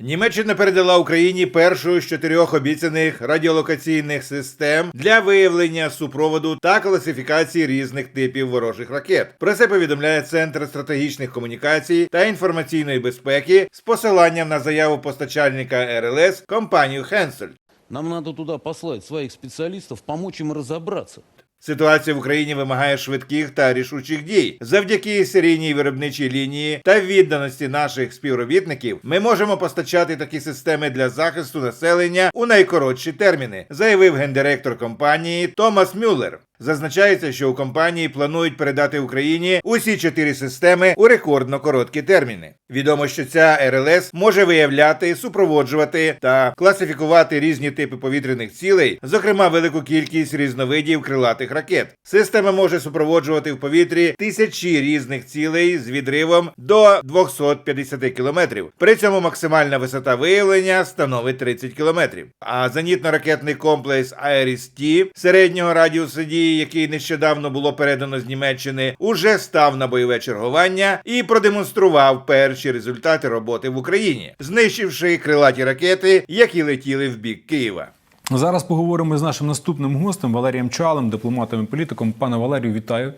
Німеччина передала Україні першу з чотирьох обіцяних радіолокаційних систем для виявлення супроводу та класифікації різних типів ворожих ракет. Про це повідомляє Центр стратегічних комунікацій та інформаційної безпеки з посиланням на заяву постачальника РЛС компанію Хенсель. Нам надо туда послать своих специалистов, помочь им разобраться. Ситуація в Україні вимагає швидких та рішучих дій. Завдяки серійній виробничій лінії та відданості наших співробітників ми можемо постачати такі системи для захисту населення у найкоротші терміни, заявив гендиректор компанії Томас Мюллер. Зазначається, що у компанії планують передати Україні усі чотири системи у рекордно короткі терміни. Відомо, що ця РЛС може виявляти, супроводжувати та класифікувати різні типи повітряних цілей, зокрема велику кількість різновидів крилатих ракет. Система може супроводжувати в повітрі тисячі різних цілей з відривом до 250 кілометрів. При цьому максимальна висота виявлення становить 30 кілометрів. А зенітно-ракетний комплекс Айріс-Ті середнього радіусу дії, який нещодавно було передано з Німеччини, уже став на бойове чергування і продемонстрував перші результати роботи в Україні, знищивши крилаті ракети, які летіли в бік Києва. Зараз поговоримо з нашим наступним гостем Валерієм Чалем, дипломатом і політиком. Пане Валерію, вітаю.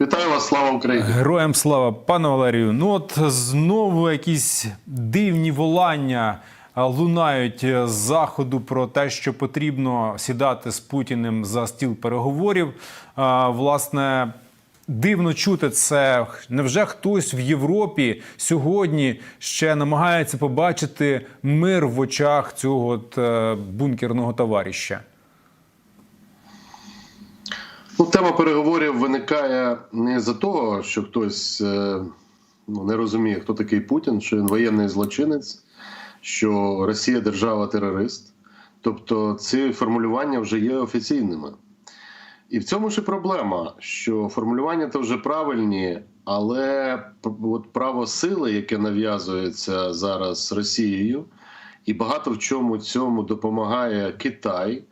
Вітаю вас, слава Україні! Героям слава, пане Валерію. Ну от знову якісь дивні волання лунають з заходу про те, що потрібно сідати з Путіним за стіл переговорів. Власне. Дивно чути це. Невже хтось в Європі сьогодні ще намагається побачити мир в очах цього от, е, бункерного товариша? Ну, тема переговорів виникає не за того, що хтось е, ну, не розуміє, хто такий Путін, що він воєнний злочинець, що Росія держава-терорист. Тобто ці формулювання вже є офіційними. І в цьому ж і проблема, що формулювання то вже правильні, але от право сили, яке нав'язується зараз Росією, і багато в чому цьому допомагає Китай,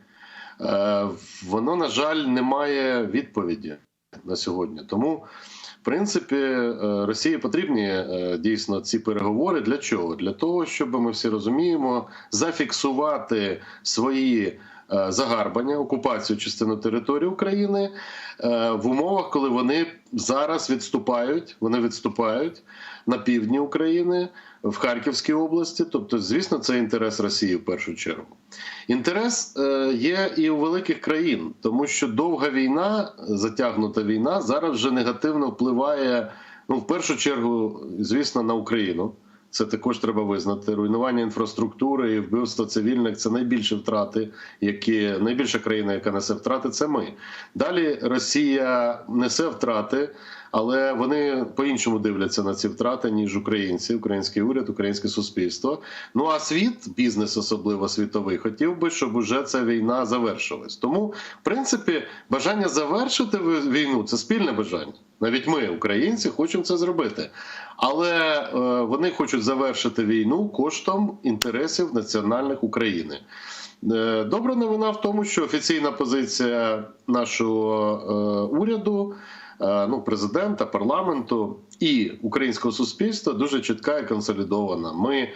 е, воно, на жаль, не має відповіді на сьогодні. Тому, принципі, е, Росії потрібні е, дійсно ці переговори. Для чого? Для того, щоб ми всі розуміємо, зафіксувати свої. Е, Загарбання, окупацію частини території України е, в умовах, коли вони зараз відступають. Вони відступають на півдні України, в Харківській області. Тобто, звісно, це інтерес Росії в першу чергу. Інтерес е, є і у великих країн, тому що довга війна, затягнута війна, зараз вже негативно впливає. Ну, в першу чергу, звісно, на Україну. Це також треба визнати. Руйнування інфраструктури і вбивство цивільних це найбільші втрати, які найбільша країна, яка несе втрати, це ми. Далі Росія несе втрати, але вони по-іншому дивляться на ці втрати, ніж українці, український уряд, українське суспільство. Ну а світ, бізнес, особливо світовий, хотів би, щоб уже ця війна завершилась. Тому, в принципі, бажання завершити війну це спільне бажання. Навіть ми, українці, хочемо це зробити. Але е, вони хочуть завершити війну коштом інтересів національних України. Е, Добра новина в тому, що офіційна позиція нашого е, уряду, ну, президента, парламенту і українського суспільства дуже чітка і консолідована. Ми е,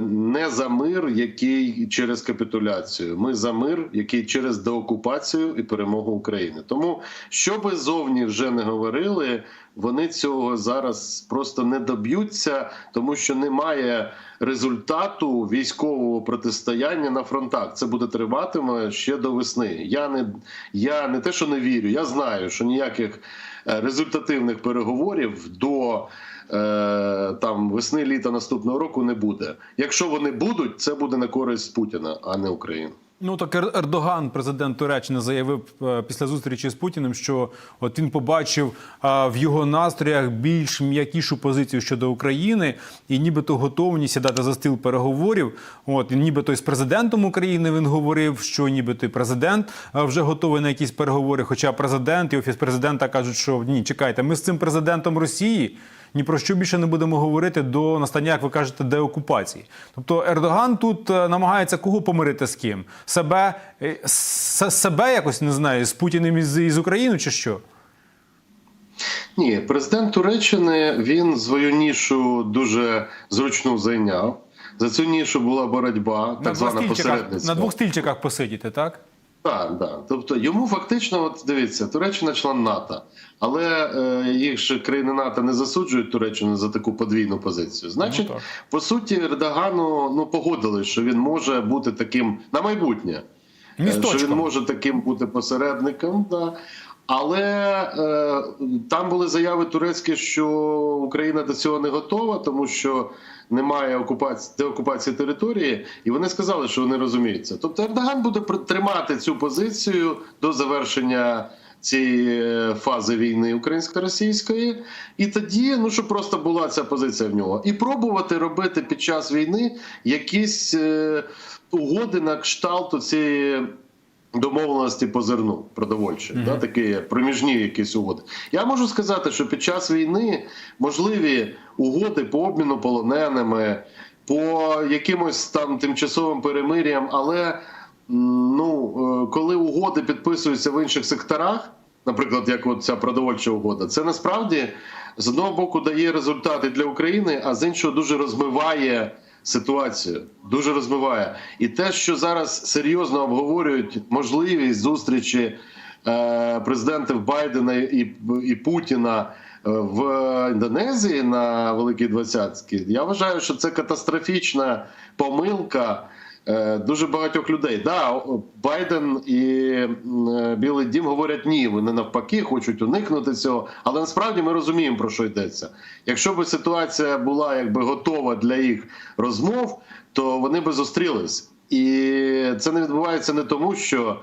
не за мир, який через капітуляцію. Ми за мир, який через деокупацію і перемогу України. Тому що би зовні вже не говорили, вони цього зараз просто не доб'ються, тому що немає результату військового протистояння на фронтах. Це буде триватиме ще до весни. Я не я не те, що не вірю, я знаю, що ніяких е, результативних переговорів до е, там весни літа наступного року не буде. Якщо вони будуть, це буде на користь Путіна, а не України. Ну так Ердоган, президент Туреччини, заявив е, після зустрічі з Путіним, що от він побачив в його настроях більш м'якішу позицію щодо України і нібито готовність сідати за стіл переговорів. От і нібито з президентом України він говорив, що нібито і президент вже готовий на якісь переговори. Хоча президент і офіс президента кажуть, що ні, чекайте, ми з цим президентом Росії. Ні про що більше не будемо говорити до настання, як ви кажете, деокупації. Тобто Ердоган тут е, намагається кого помирити з ким? Себе е, с- себе якось не знаю, з Путіним із, із Україною чи що? Ні, президент Туреччини він свою нішу дуже зручну зайняв. За цю нішу була боротьба, так звана стільчиках, на двох стільчиках посидіти, так? Так, так. Тобто йому фактично, от дивіться, Туреччина член НАТО, але е, їх ж країни НАТО не засуджують Туреччину за таку подвійну позицію. Значить, Ну, по суті, Ердогану ну погодили, що він може бути таким на майбутнє. Е, Місточком. Що він може таким бути посередником, да. Але е, там були заяви турецькі, що Україна до цього не готова, тому що немає окупації деокупації території, і вони сказали, що вони розуміються. Тобто Ердоган буде тримати цю позицію до завершення. Цієї е, фази війни українсько-російської, і тоді, ну щоб просто була ця позиція в нього, і пробувати робити під час війни якісь е, угоди на кшталту цієї домовленості по зерну продовольчої, да, такі проміжні якісь угоди. Я можу сказати, що під час війни можливі угоди по обміну полоненими, по якимось там тимчасовим перемир'ям, але ну, е, коли угоди підписуються в інших секторах, наприклад, як от ця продовольча угода, це насправді з одного боку дає результати для України, а з іншого дуже розмиває ситуацію. Дуже розмиває. І те, що зараз серйозно обговорюють можливість зустрічі е, президентів Байдена і, і Путіна е, в Індонезії на Великій Двадцятці, я вважаю, що це катастрофічна помилка. Е, Дуже багатьох людей. Да, Байден і е, Білий Дім говорять ні, вони навпаки хочуть уникнути цього. Але насправді ми розуміємо про що йдеться. Якщо б ситуація була якби готова для їх розмов, то вони би зустрілись. І це не відбувається не тому, що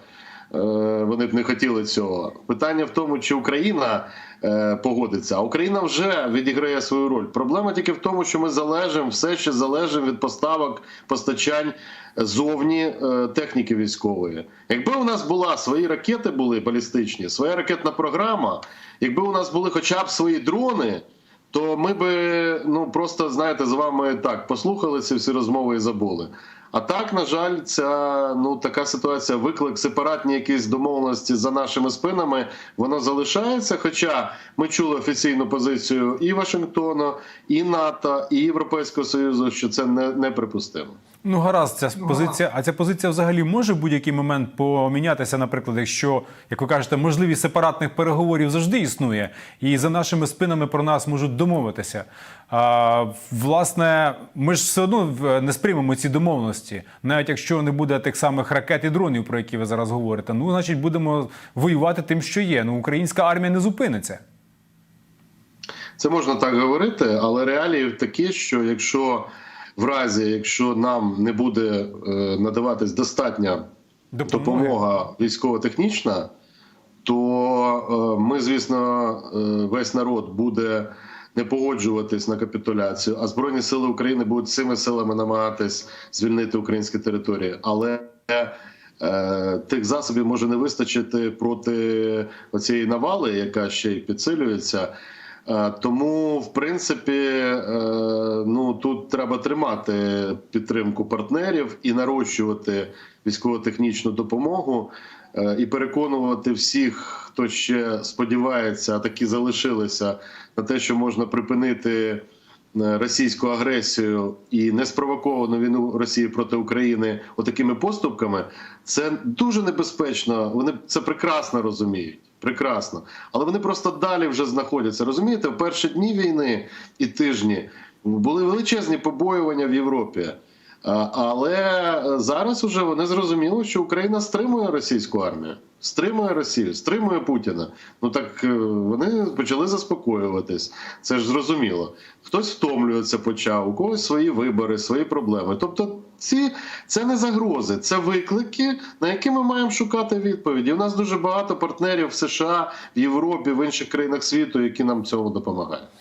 вони б не хотіли цього. Питання в тому, чи Україна е, погодиться. А Україна вже відіграє свою роль. Проблема тільки в тому, що ми залежимо, все ще залежимо від поставок постачань зовні е, техніки військової. Якби у нас була свої ракети, були балістичні, своя ракетна програма, якби у нас були хоча б свої дрони. То ми би ну просто знаєте з вами так послухали ці всі розмови і забули. А так, на жаль, ця ну така ситуація, виклик сепаратні якісь домовленості за нашими спинами, воно залишається. Хоча ми чули офіційну позицію і Вашингтону, і НАТО, і Європейського союзу, що це не неприпустимо. Ну, гаразд, ця позиція. А ця позиція взагалі може в будь-який момент помінятися, наприклад, якщо, як ви кажете, можливість сепаратних переговорів завжди існує, і за нашими спинами про нас можуть домовитися. А, власне, ми ж все одно не сприймемо ці домовленості, навіть якщо не буде тих самих ракет і дронів, про які ви зараз говорите. Ну, значить, будемо воювати тим, що є. Ну, українська армія не зупиниться. Це можна так говорити, але реалії такі, що якщо в разі, якщо нам не буде е, надаватись достатня Допомоги. допомога військово-технічна, то е, ми, звісно, е, весь народ буде не погоджуватись на капітуляцію, а Збройні сили України будуть цими силами намагатись звільнити українські території. Але е, тих засобів може не вистачити проти цієї навали, яка ще й підсилюється. Е, Тому, в принципі, е, ну тут треба тримати підтримку партнерів і нарощувати військово-технічну допомогу е, і переконувати всіх, хто ще сподівається, а такі залишилися на те, що можна припинити російську агресію і неспровоковану війну Росії проти України отакими поступками. Це дуже небезпечно. Вони це прекрасно розуміють. Прекрасно, але вони просто далі вже знаходяться. Розумієте, в перші дні війни і тижні були величезні побоювання в Європі. А, Але зараз уже вони зрозуміли, що Україна стримує російську армію, стримує Росію, стримує Путіна. Ну так е, вони почали заспокоюватись. Це ж зрозуміло. Хтось втомлюється, почав, у когось свої вибори, свої проблеми. Тобто, ці це не загрози, це виклики, на які ми маємо шукати відповіді. У нас дуже багато партнерів в США, в Європі, в інших країнах світу, які нам в цьому допомагають.